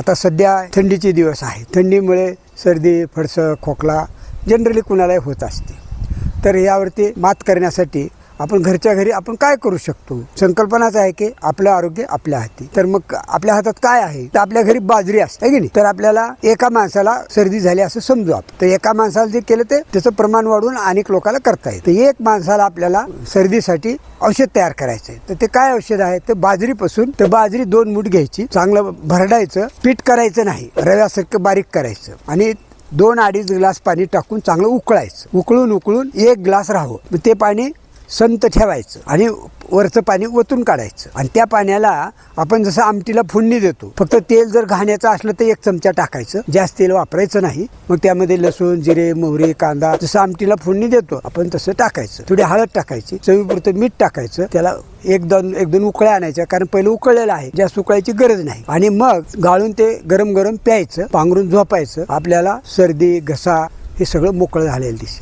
आता सध्या थंडीचे दिवस आहे थंडीमुळे सर्दी फडसं खोकला जनरली कुणालाही होत असते. तर यावरती मात करण्यासाठी आपण घरच्या घरी आपण काय करू शकतो? संकल्पनाच आहे की आपलं आरोग्य आपल्या हाती. तर मग आपल्या हातात काय आहे? तर आपल्या घरी बाजरी असते की नाही? तर आपल्याला एका माणसाला सर्दी झाली असं समजू आपण. तर एका माणसाला जे केलं ते त्याचं प्रमाण वाढवून अनेक लोकांना करता येईल तर एक माणसाला आपल्याला सर्दीसाठी औषध तयार करायचं आहे तर ते काय औषध आहे? तर बाजरीपासून तर बाजरी दोन मूठ घ्यायची. चांगलं भरडायचं पीठ करायचं नाही. रव्यासारखं बारीक करायचं. आणि दोन अडीच ग्लास पाणी टाकून चांगलं उकळायचं. उकळून उकळून एक ग्लास राहावं. मग ते पाणी संत ठेवायचं आणि वरचं पाणी ओतून काढायचं. आणि त्या पाण्याला आपण जसं आमटीला फोडणी देतो फक्त तेल जर घाण्याचं असलं तर एक चमचा टाकायचं. जास्त तेल वापरायचं नाही. मग त्यामध्ये लसूण जिरे मोहरी कांदा जसं आमटीला फोडणी देतो आपण तसं टाकायचं. थोडी हळद टाकायची चवीपुरतं मीठ टाकायचं. त्याला एक दोन एक दोन उकळ्या आणायच्या कारण पहिलं उकळलेलं आहे. जास्त उकळायची गरज नाही. आणि मग गाळून ते गरम गरम प्यायचं पांघरून झोपायचं. आपल्याला सर्दी घसा हे सगळं मोकळं झालेलं दिसेल.